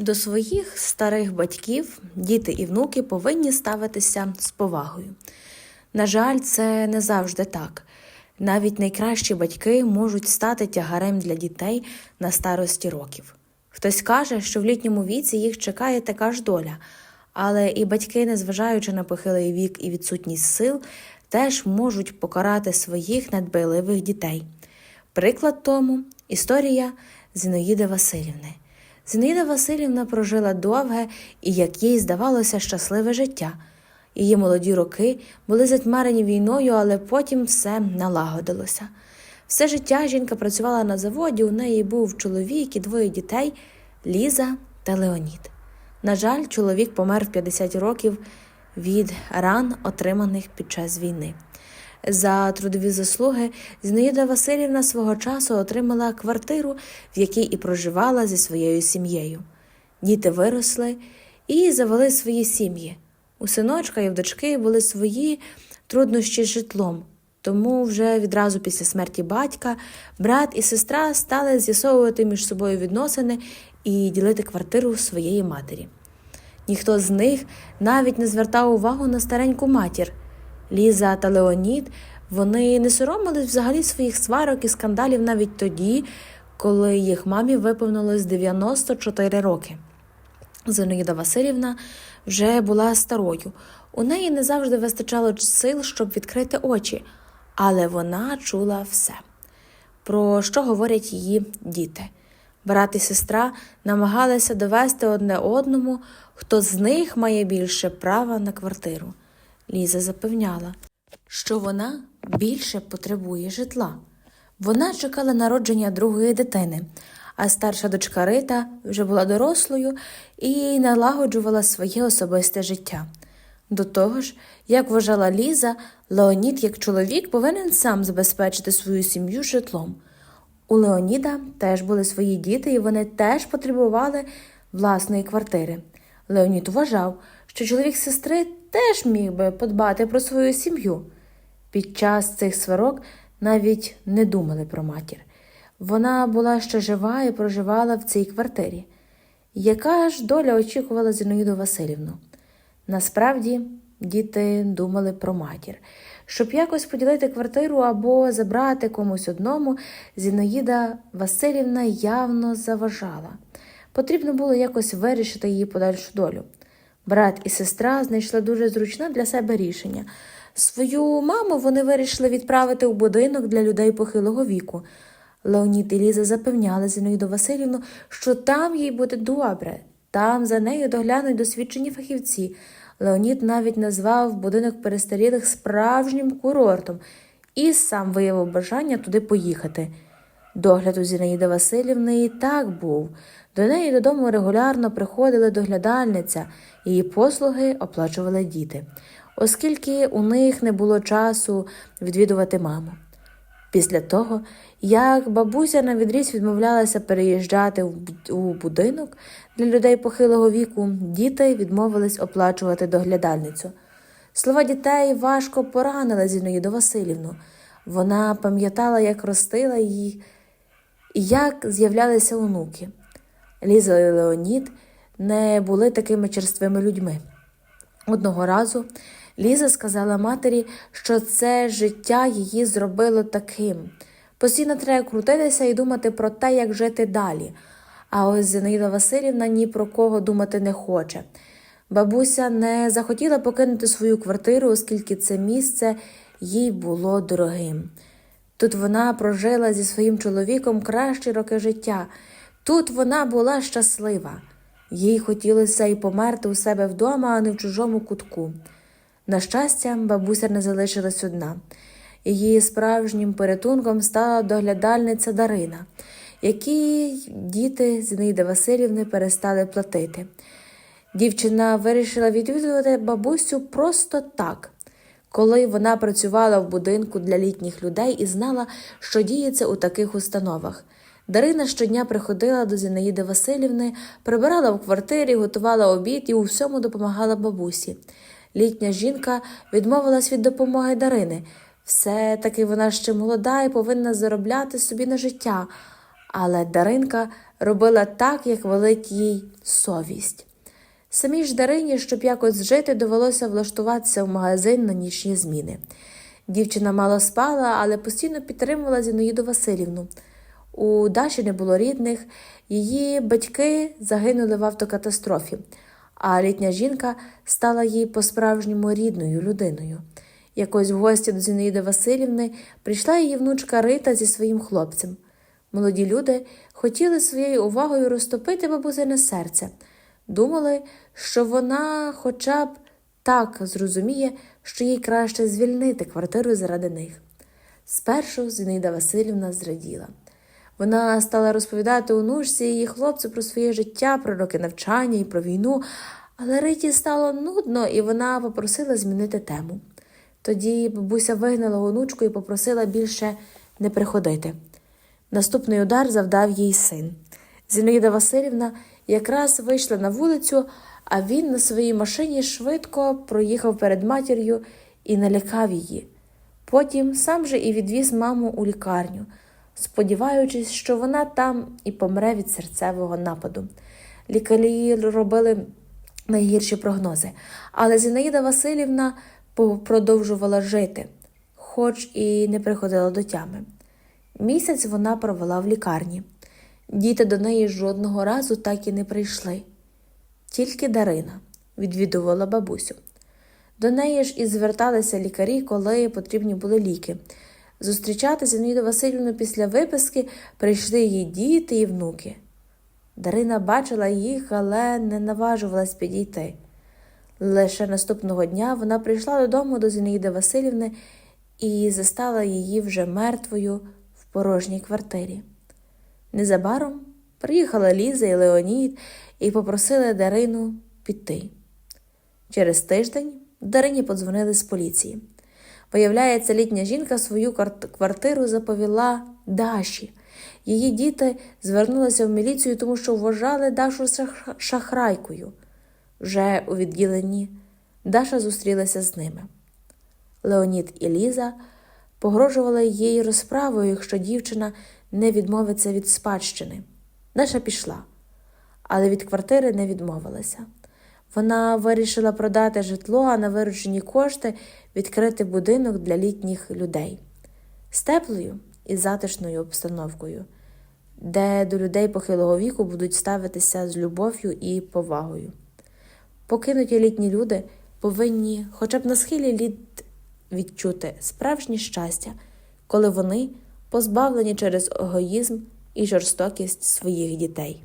До своїх старих батьків діти і внуки повинні ставитися з повагою. На жаль, це не завжди так. Навіть найкращі батьки можуть стати тягарем для дітей на старості років. Хтось каже, що в літньому віці їх чекає така ж доля, але і батьки, незважаючи на похилий вік і відсутність сил, теж можуть покарати своїх недбайливих дітей. Приклад тому історія Зіноїди Васильівни. Зінаїда Васильівна прожила довге і, як їй здавалося, щасливе життя. Її молоді роки були затьмарені війною, але потім все налагодилося. Все життя жінка працювала на заводі, у неї був чоловік і двоє дітей Ліза та Леонід. На жаль, чоловік помер в 50 років від ран, отриманих під час війни. За трудові заслуги Зінаїда Васильівна свого часу отримала квартиру, в якій і проживала зі своєю сім'єю. Діти виросли і завели свої сім'ї. У синочка і в дочки були свої труднощі з житлом. Тому вже відразу після смерті батька брат і сестра стали з'ясовувати між собою відносини і ділити квартиру своєї матері. Ніхто з них навіть не звертав увагу на стареньку матір. Ліза та Леонід вони не соромились взагалі своїх сварок і скандалів навіть тоді, коли їх мамі виповнилось 94 роки. Зинаїда Васильівна вже була старою. У неї не завжди вистачало сил, щоб відкрити очі, але вона чула все. Про що говорять її діти. Брат і сестра намагалися довести одне одному, хто з них має більше права на квартиру. Ліза запевняла, що вона більше потребує житла. Вона чекала народження другої дитини, а старша дочка Рита вже була дорослою і налагоджувала своє особисте життя. До того ж, як вважала Ліза, Леонід, як чоловік, повинен сам забезпечити свою сім'ю житлом. У Леоніда теж були свої діти, і вони теж потребували власної квартири. Леонід вважав, що чоловік сестри теж міг би подбати про свою сім'ю. Під час цих сварок навіть не думали про матір. Вона була ще жива і проживала в цій квартирі. Яка ж доля очікувала Зінаїду Васильівну? Насправді, діти думали про матір. Щоб якось поділити квартиру або забрати комусь одному, Зінаїда Васильівна явно заважала. Потрібно було якось вирішити її подальшу долю. Брат і сестра знайшли дуже зручне для себе рішення. Свою маму вони вирішили відправити у будинок для людей похилого віку. Леонід і Ліза запевняли Зінаїду Васильівну, що там їй буде добре, там за нею доглянуть досвідчені фахівці. Леонід навіть назвав будинок перестарілих справжнім курортом і сам виявив бажання туди поїхати. Догляд у Зінаїди Васильівни і так був. До неї додому регулярно приходили доглядальниця, її послуги оплачували діти, оскільки у них не було часу відвідувати маму. Після того, як бабуся на відріз відмовлялася переїжджати у будинок для людей похилого віку, діти відмовились оплачувати доглядальницю. Слова дітей важко поранили Зінаїду Васильівну. Вона пам'ятала, як ростила її як з'являлися онуки. Ліза і Леонід не були такими черствими людьми. Одного разу Ліза сказала матері, що це життя її зробило таким. Постійно треба крутитися і думати про те, як жити далі. А ось Зінаїда Васильівна ні про кого думати не хоче. Бабуся не захотіла покинути свою квартиру, оскільки це місце їй було дорогим. Тут вона прожила зі своїм чоловіком кращі роки життя. Тут вона була щаслива. Їй хотілося і померти у себе вдома, а не в чужому кутку. На щастя, бабуся не залишилась одна. Її справжнім порятунком стала доглядальниця Дарина, якій діти Зінаїди Васильівни перестали платити. Дівчина вирішила відвідувати бабусю просто так, коли вона працювала в будинку для літніх людей і знала, що діється у таких установах. Дарина щодня приходила до Зінаїди Васильівни, прибирала в квартирі, готувала обід і у всьому допомагала бабусі. Літня жінка відмовилась від допомоги Дарини. Все таки вона ще молода і повинна заробляти собі на життя. Але Даринка робила так, як велить їй совість. Самій ж Дарині, щоб якось жити, довелося влаштуватися в магазин на нічні зміни. Дівчина мало спала, але постійно підтримувала Зіноїду Васильівну. У Даші не було рідних, її батьки загинули в автокатастрофі, а літня жінка стала їй по-справжньому рідною людиною. Якось в гості до Зінаїди Васильівни прийшла її внучка Рита зі своїм хлопцем. Молоді люди хотіли своєю увагою розтопити бабусине серце. Думали, що вона хоча б так зрозуміє, що їй краще звільнити квартиру заради них. Спершу Зінаїда Васильівна зраділа. Вона стала розповідати онучці і її хлопцю про своє життя, про роки навчання і про війну, але Риті стало нудно, і вона попросила змінити тему. Тоді бабуся вигнала онучку і попросила більше не приходити. Наступний удар завдав їй син. Зінаїда Васильівна якраз вийшла на вулицю, а він на своїй машині швидко проїхав перед матір'ю і налякав її. Потім сам же і відвіз маму у лікарню, сподіваючись, що вона там і помре від серцевого нападу. Лікарі робили найгірші прогнози, але Зінаїда Васильівна продовжувала жити, хоч і не приходила до тями. Місяць вона провела в лікарні. Діти до неї жодного разу так і не прийшли. Тільки Дарина відвідувала бабусю. До неї ж і зверталися лікарі, коли потрібні були ліки. Зустрічати Зінаїду Васильівну після виписки прийшли її діти і внуки. Дарина бачила їх, але не наважувалась підійти. Лише наступного дня вона прийшла додому до Зінаїди Васильівни і застала її вже мертвою в порожній квартирі. Незабаром приїхала Ліза і Леонід і попросили Дарину піти. Через тиждень Дарині подзвонили з поліції. Виявляється, літня жінка свою квартиру заповіла Даші. Її діти звернулися в міліцію, тому що вважали Дашу шахрайкою. Вже у відділенні Даша зустрілася з ними. Леонід і Ліза погрожували їй розправою, якщо дівчина не відмовиться від спадщини. Даша пішла, але від квартири не відмовилася. Вона вирішила продати житло, а на виручені кошти відкрити будинок для літніх людей з теплою і затишною обстановкою, де до людей похилого віку будуть ставитися з любов'ю і повагою. Покинуті літні люди повинні хоча б на схилі літ відчути справжнє щастя, коли вони позбавлені через егоїзм і жорстокість своїх дітей.